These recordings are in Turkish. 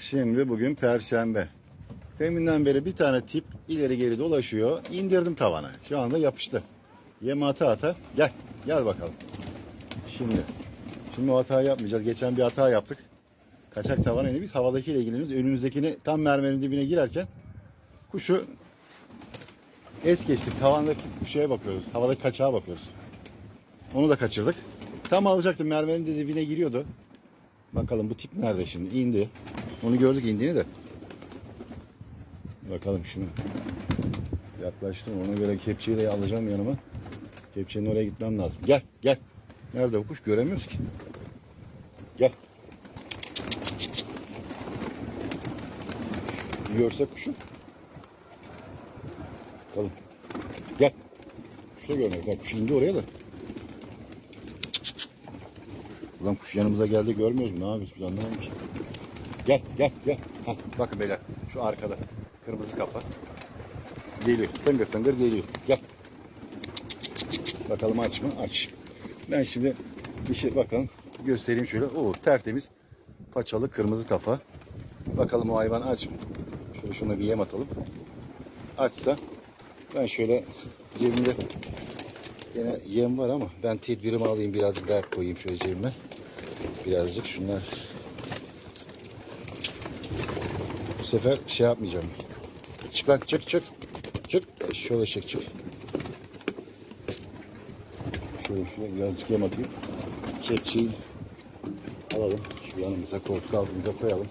Şimdi bugün perşembe. Deminden beri bir tane tip ileri geri dolaşıyor. İndirdim tavana. Şu anda yapıştı. Yem ata ata. Gel. Gel bakalım. Şimdi. Şimdi o hatayı yapmayacağız. Geçen bir hata yaptık. Kaçak tavana indi. Biz havadakiyle ilgileniyoruz. Önümüzdekini tam mermerin dibine girerken kuşu es geçtik. Tavandaki şeye bakıyoruz. Havadaki kaçağa bakıyoruz. Onu da kaçırdık. Tam alacaktım. Mermerin dibine giriyordu. Bakalım bu tip nerede şimdi? İndi. Onu gördük indiğini de. Bakalım şunu. Yaklaştım. Ona göre kepçeyi de alacağım yanıma. Kepçenin oraya gitmem lazım. Gel gel. Nerede bu kuş? Göremiyoruz ki. Gel. Görse kuşu. Bakalım. Gel. Kuş da görmüyor. Bak kuş indi oraya da. Ulan kuş yanımıza geldi görmüyoruz mu? Ne yapıyoruz biz anlamadım ki. Gel gel gel. Hah, bakın beyler şu arkada. Kırmızı kafa. Geliyor. Tıngır tıngır geliyor. Gel. Bakalım aç mı? Aç. Ben şimdi bir şey bakalım. Göstereyim şöyle. Oo tertemiz. Paçalı kırmızı kafa. Bakalım o hayvan aç mı? Şöyle şuna bir yem atalım. Açsa ben şöyle cebimde Yine yem var ama ben tedbirimi alayım birazcık daha koyayım şöyle cebime. Birazcık şunlar. Bu sefer şey yapmayacağım. Çık lan çık çık. Çık. Şöyle çek çık. Şöyle, şöyle birazcık yem atayım. Kepçeyi alalım. Şu yanımıza koltuk altımıza koyalım.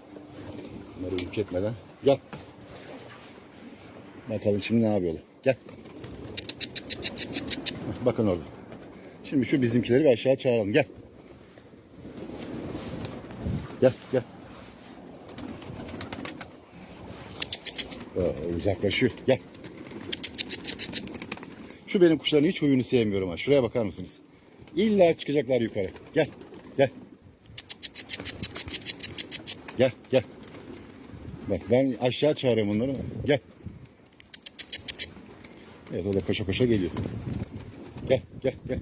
Bunları yük etmeden. Gel. Bakalım şimdi ne yapıyorlar. Gel. Bakın orada. Şimdi şu bizimkileri bir aşağı çağıralım. Gel. Gel gel. Aa, uzaklaşıyor. Gel. Şu benim kuşların hiç huyunu sevmiyorum ha. Şuraya bakar mısınız? İlla çıkacaklar yukarı. Gel. Gel. Gel gel. Bak ben aşağı çağırıyorum onları. Gel. Evet o da koşa koşa geliyor. Gel gel gel.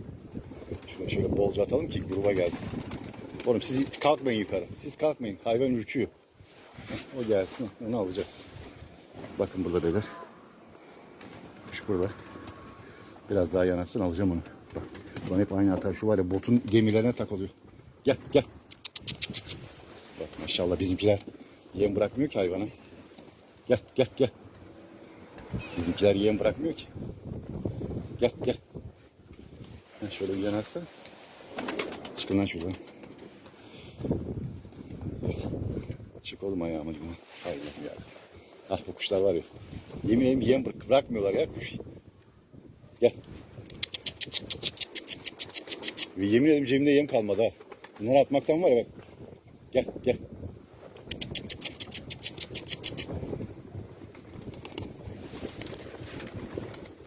Şöyle, şöyle bolca atalım ki gruba gelsin. Oğlum siz kalkmayın yukarı. Siz kalkmayın. Hayvan ürküyor. O gelsin. Onu alacağız. Bakın burada beyler. Kuş burada. Biraz daha yanaşsın alacağım onu. Bak. Ulan hep aynı hata. Şu var ya botun gemilerine takılıyor. Gel gel. Bak maşallah bizimkiler yem bırakmıyor ki hayvana. Gel gel gel. Bizimkiler yem bırakmıyor ki. Gel gel. Ha, şöyle bir yanaşsa. Çıkın lan şuradan. Çık oğlum ayağıma. Hayır ya. Ah bu kuşlar var ya. Yemin ederim yem bırak- bırakmıyorlar ya kuş. Gel. Ve yemin ederim cebimde yem kalmadı ha. Bunları atmaktan var ya bak. Gel gel.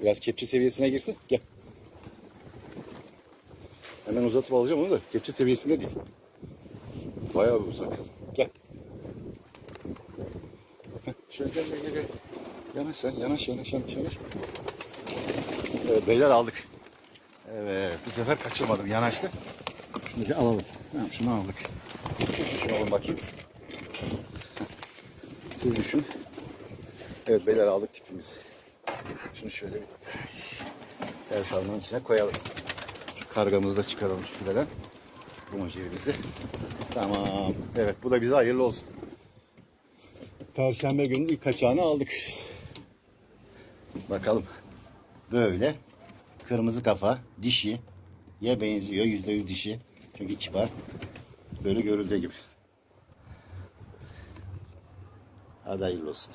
Biraz kepçe seviyesine girsin. Gel. Hemen uzatıp alacağım onu da kepçe seviyesinde değil. Bayağı bir uzak. Gel. Heh, Şöyle gel. Yanaş sen yanaş yanaş yanaş yanaş. Evet beyler aldık. Evet bu sefer kaçırmadım yanaştı. Şimdi alalım. Tamam şunu aldık. Şu şunu alın bakayım. Siz düşün. Evet beyler aldık tipimizi. Şunu şöyle bir ters almanın içine koyalım. Şu kargamızı da çıkaralım şu fileden. Bu mojerimizi. Tamam. Evet bu da bize hayırlı olsun. Perşembe günün ilk kaçağını aldık. Bakalım. Böyle. Kırmızı kafa. Dişi. Ya benziyor. Yüzde yüz dişi. Çünkü kibar. Böyle görüldüğü gibi. Hadi hayırlı olsun.